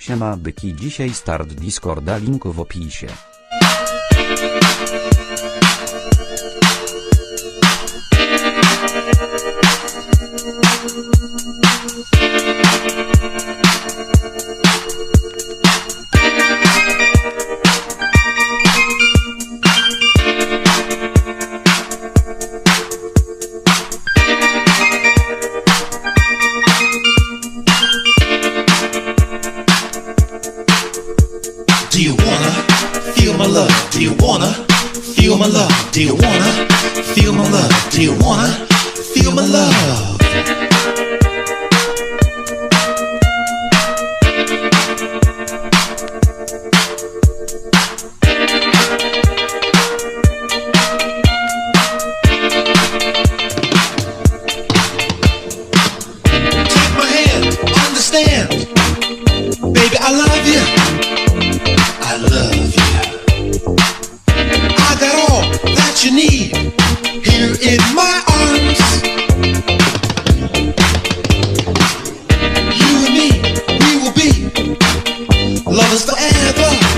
Siema byki dzisiaj start Discorda link w opisie. Do you wanna feel my love? Do you wanna feel my love? Do you wanna feel my love? Do you wanna feel my love? Take my hand, understand. Baby, I love you. you need here in my arms. You and me, we will be lovers forever.